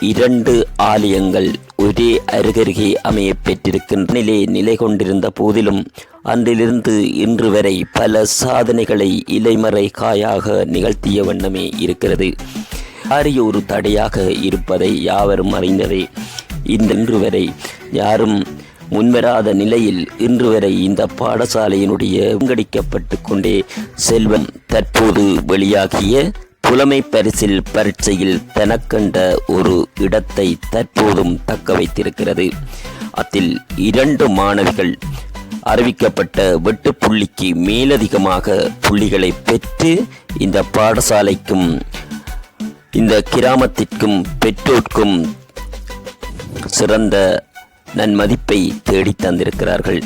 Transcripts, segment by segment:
இரண்டு ஆலயங்கள் ஒரே அருகருகே அமைய பெற்றிருக்கின்ற நிலை நிலை கொண்டிருந்த போதிலும் அன்றிலிருந்து இன்று வரை பல சாதனைகளை இலைமறை காயாக நிகழ்த்திய வண்ணமே இருக்கிறது. பாரிய ஒரு தடையாக இருப்பதை யாவரும் அறிந்ததே. இந்த இன்று வரை யாரும் முன்வராத நிலையில் இன்று வரை இந்த பாடசாலையினுடைய பங்கடிக்கப்பட்டு கொண்டே செல்வம் தற்போது வெளியாகிய புலமை பரிசில் பரீட்சையில் தனக்கண்ட ஒரு இடத்தை தற்போதும் தக்க வைத்திருக்கிறது. அதில் இரண்டு மாணவிகள் அறிவிக்கப்பட்ட வெட்டு புள்ளிக்கு மேலதிகமாக புள்ளிகளை பெற்று இந்த பாடசாலைக்கும் இந்த கிராமத்திற்கும் பெற்றோர்க்கும் சிறந்த நன்மதிப்பை தேடித் தந்திருக்கிறார்கள்.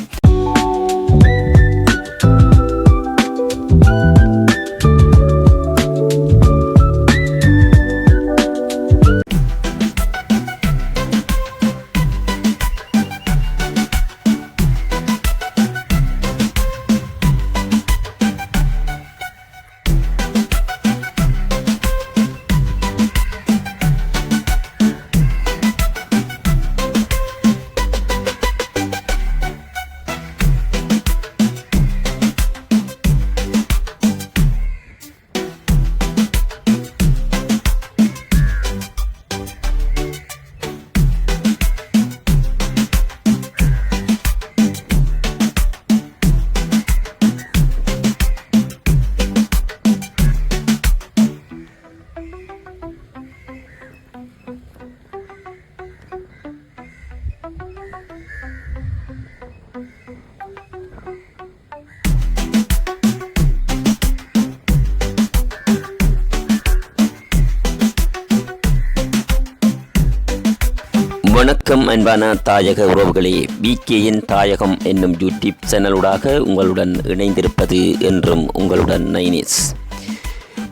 வணக்கம் அன்பான தாயக உறவுகளே விகேயின் தாயகம் என்னும் யூடியூப் சேனலூடாக உங்களுடன் இணைந்திருப்பது என்றும் உங்களுடன் நைனிஸ்.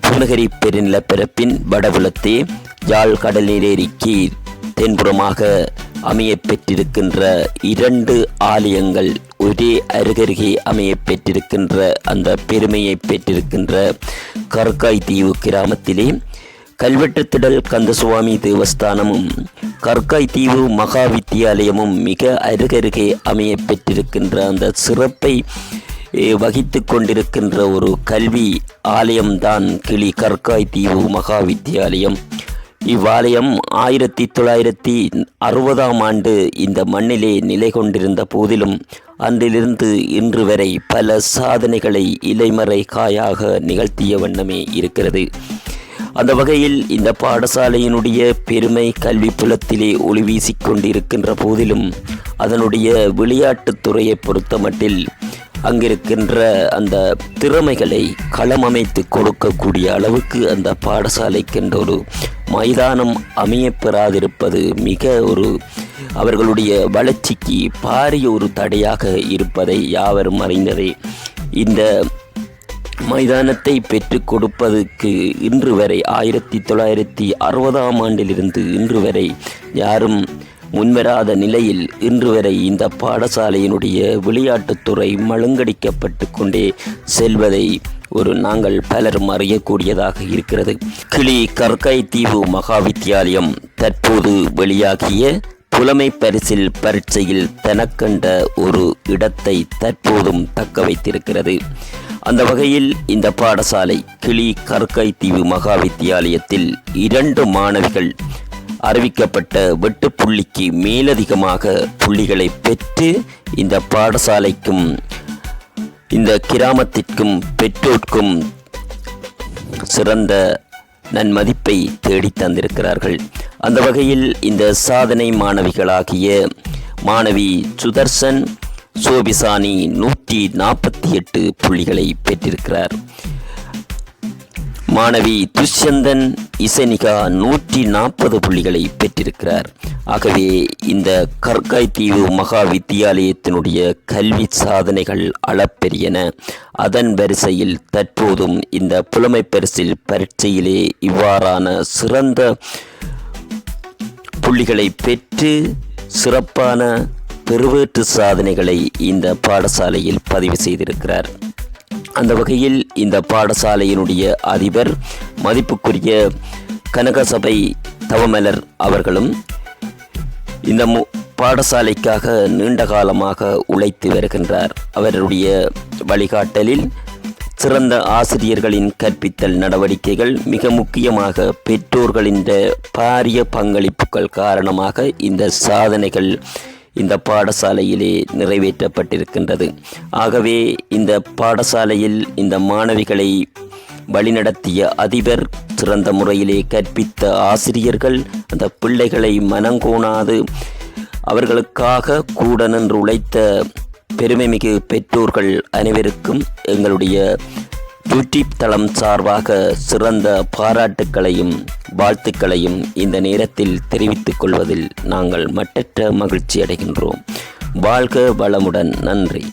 புவனகிரி பெருநிலப்பரப்பின் வடபுலத்தே யாழ் கடலிலேரிக்கு தென்புறமாக அமைய பெற்றிருக்கின்ற இரண்டு ஆலயங்கள் ஒரே அருகருகே அமைய பெற்றிருக்கின்ற அந்த பெருமையை பெற்றிருக்கின்ற கற்காய் தீவு கிராமத்திலே கல்வெட்டுத்திடல் கந்தசுவாமி தேவஸ்தானமும் கற்காய் தீவு மகா வித்தியாலயமும் மிக அருகருகே அமைய பெற்றிருக்கின்ற அந்த சிறப்பை வகித்து கொண்டிருக்கின்ற ஒரு கல்வி ஆலயம்தான் கிளி கற்காய் தீவு மகா வித்தியாலயம் இவ்வாலயம் ஆயிரத்தி தொள்ளாயிரத்தி அறுபதாம் ஆண்டு இந்த மண்ணிலே நிலை கொண்டிருந்த போதிலும் அன்றிலிருந்து இன்று வரை பல சாதனைகளை இலைமறை காயாக நிகழ்த்திய வண்ணமே இருக்கிறது. அந்த வகையில் இந்த பாடசாலையினுடைய பெருமை கல்வி புலத்திலே ஒளிவீசிக் கொண்டிருக்கின்ற போதிலும் அதனுடைய விளையாட்டுத்துறையை பொறுத்தமட்டில் அங்கிருக்கின்ற அந்த திறமைகளை களமமைத்து கொடுக்கக்கூடிய அளவுக்கு அந்த பாடசாலைக்கென்ற ஒரு மைதானம் அமையப்பெறாதிருப்பது மிக ஒரு அவர்களுடைய வளர்ச்சிக்கு பாரிய ஒரு தடையாக இருப்பதை யாவரும் அறிந்ததே. இந்த மைதானத்தை பெற்றுக் கொடுப்பதற்கு இன்று வரை ஆயிரத்தி தொள்ளாயிரத்தி அறுபதாம் ஆண்டிலிருந்து இன்று வரை யாரும் முன்வராத நிலையில் இன்று வரை இந்த பாடசாலையினுடைய விளையாட்டுத்துறை மழுங்கடிக்கப்பட்டு கொண்டே செல்வதை ஒரு நாங்கள் பலரும் அறியக்கூடியதாக இருக்கிறது. கிளி கற்கை தீவு மகாவித்தியாலயம் தற்போது வெளியாகிய புலமை பரிசில் பரீட்சையில் தனக்கண்ட ஒரு இடத்தை தற்போதும் தக்க வைத்திருக்கிறது. அந்த வகையில் இந்த பாடசாலை கிளி கற்கை தீவு மகா வித்தியாலயத்தில் இரண்டு மாணவிகள் அறிவிக்கப்பட்ட வெட்டு புள்ளிக்கு மேலதிகமாக புள்ளிகளை பெற்று இந்த பாடசாலைக்கும் இந்த கிராமத்திற்கும் பெற்றோர்க்கும் சிறந்த நன்மதிப்பை தேடித் தந்திருக்கிறார்கள். அந்த வகையில் இந்த சாதனை மாணவிகளாகிய மாணவி சுதர்சன் சோபிசானி நூற்றி நாற்பத்தி எட்டு புள்ளிகளை பெற்றிருக்கிறார். மாணவி துஷ்யந்தன் இசைனிகா நூற்றி நாற்பது புள்ளிகளை பெற்றிருக்கிறார். ஆகவே இந்த கர்காய் தீவு மகா வித்தியாலயத்தினுடைய கல்வி சாதனைகள் அளப்பெரியன அதன் வரிசையில் தற்போதும் இந்த புலமை பரிசில் பரீட்சையிலே இவ்வாறான சிறந்த புள்ளிகளை பெற்று சிறப்பான பெருவேற்று சாதனைகளை இந்த பாடசாலையில் பதிவு செய்திருக்கிறார். அந்த வகையில் இந்த பாடசாலையினுடைய அதிபர் மதிப்புக்குரிய கனகசபை தவமலர் அவர்களும் இந்த மு பாடசாலைக்காக நீண்ட காலமாக உழைத்து வருகின்றார். அவருடைய வழிகாட்டலில் சிறந்த ஆசிரியர்களின் கற்பித்தல் நடவடிக்கைகள் மிக முக்கியமாக பெற்றோர்களின் பாரிய பங்களிப்புகள் காரணமாக இந்த சாதனைகள் இந்த பாடசாலையிலே நிறைவேற்றப்பட்டிருக்கின்றது. ஆகவே இந்த பாடசாலையில் இந்த மாணவிகளை வழிநடத்திய அதிபர் சிறந்த முறையிலே கற்பித்த ஆசிரியர்கள் அந்த பிள்ளைகளை மனங்கோணாது அவர்களுக்காக கூட நின்று உழைத்த பெருமைமிகு பெற்றோர்கள் அனைவருக்கும் எங்களுடைய யூடியூப் தளம் சார்பாக சிறந்த பாராட்டுக்களையும் வாழ்த்துக்களையும் இந்த நேரத்தில் தெரிவித்துக் கொள்வதில் நாங்கள் மட்டற்ற மகிழ்ச்சி அடைகின்றோம் வாழ்க வளமுடன். நன்றி.